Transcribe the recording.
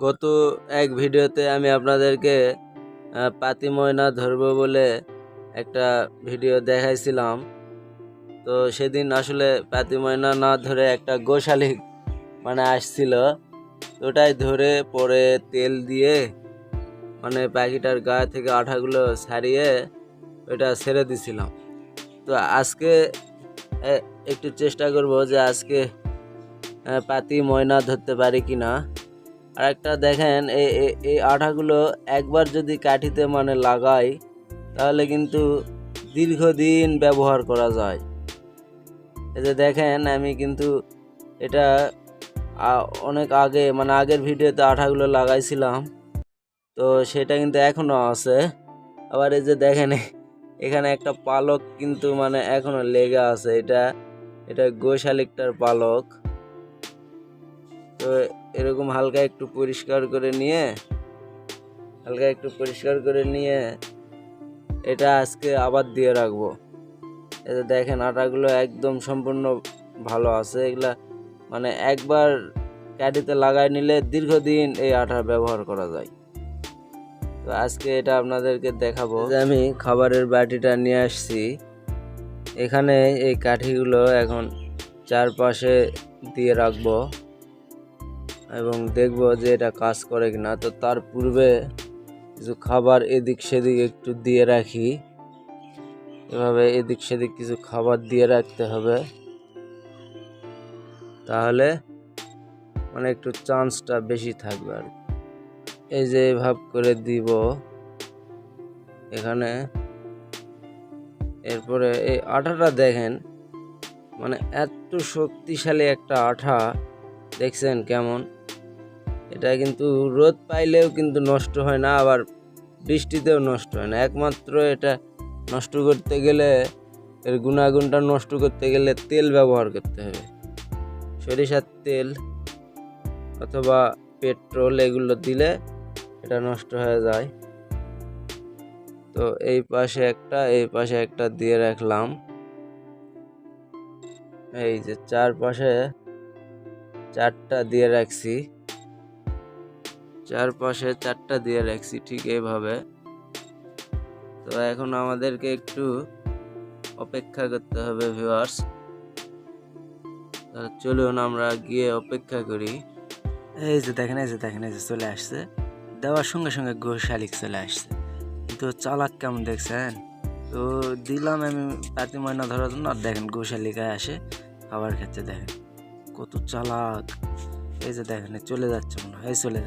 গত এক ভিডিওতে আমি আপনাদেরকে পাতি ময়না ধরবো বলে একটা ভিডিও দেখাইছিলাম। তো সেদিন আসলে পাতি ময়না না ধরে একটা গোশালিক মানে আসছিল। ওটাই ধরে পরে তেল দিয়ে মানে পাখিটার গায়ে থেকে আঠাগুলো ছাড়িয়ে ওটা ছেড়ে দিছিলাম। তো আজকে একটু চেষ্টা করব যে আজকে পাতি ময়না ধরতে পারি কি না আর একটা দেখেন এই আঠাগুলো একবার যদি কাঠিতে মানে লাগাই, তাহলে কিন্তু দীর্ঘদিন ব্যবহার করা যায়। এই যে দেখেন, আমি কিন্তু এটা অনেক আগে মানে আগের ভিডিওতে আঠাগুলো লাগাইছিলাম, তো সেটা কিন্তু এখনও আছে। আবার এই যে দেখেন, এখানে একটা পালক কিন্তু মানে এখনও লেগে আছে, এটা এটা গোশালিকটার পালক। তো এরকম হালকা একটু পরিষ্কার করে নিয়ে, হালকা একটু পরিষ্কার করে নিয়ে এটা আজকে আবার দিয়ে রাখব। এতে দেখেন আটাগুলো একদম সম্পূর্ণ ভালো আছে। এগুলা মানে একবার ক্যাডিতে লাগাই নিলে দীর্ঘদিন এই আটা ব্যবহার করা যায়। তো আজকে এটা আপনাদেরকে দেখাবো। যে আমি খাবারের বাটিটা নিয়ে আসছি। এখানে এই কাঠিগুলো এখন চারপাশে দিয়ে রাখব। এবং দেখব যে এটা কাজ করে কি না তো তার পূর্বে কিছু খাবার এদিক সেদিক একটু দিয়ে রাখি। এভাবে এদিক সেদিক কিছু খাবার দিয়ে রাখতে হবে। তাহলে মানে একটু চান্সটা বেশি থাকবে আর এই যে ভাব করে দিব এখানে। এরপরে এই আঠাটা দেখেন মানে এত শক্তিশালী একটা আঠা, দেখছেন কেমন? এটা কিন্তু রোদ পাইলেও কিন্তু নষ্ট হয় না, আবার বৃষ্টিতেও নষ্ট হয় না। একমাত্র এটা নষ্ট করতে গেলে, এর গুণাগুণটা নষ্ট করতে গেলে তেল ব্যবহার করতে হবে। সরিষার তেল অথবা পেট্রোল এগুলো দিলে এটা নষ্ট হয়ে যায়। তো এই পাশে একটা, এই পাশে একটা দিয়ে রাখলাম। এই যে চারপাশে চারটা দিয়ে রাখছি। চারপাশে চারটা দিয়ে রাখছি, ঠিক এইভাবে। তো এখন আমাদেরকে একটু অপেক্ষা করতে হবে ভিউয়ার্স চলুন আমরা গিয়ে অপেক্ষা করি। এই যে দেখেন, এই যে দেখেন, এই যে চলে আসছে। দেওয়ার সঙ্গে সঙ্গে গোশালিক চলে আসছে। কিন্তু চালাক কেমন দেখছেন? তো দিলাম আমি পাতি ময়না ধরার জন্য, আর দেখেন গোশালিকায় আসে খাবার খেতে, দেখেন। কত চালাক। এই যে দেখেন চলে যাচ্ছে মনে হয়, এই চলে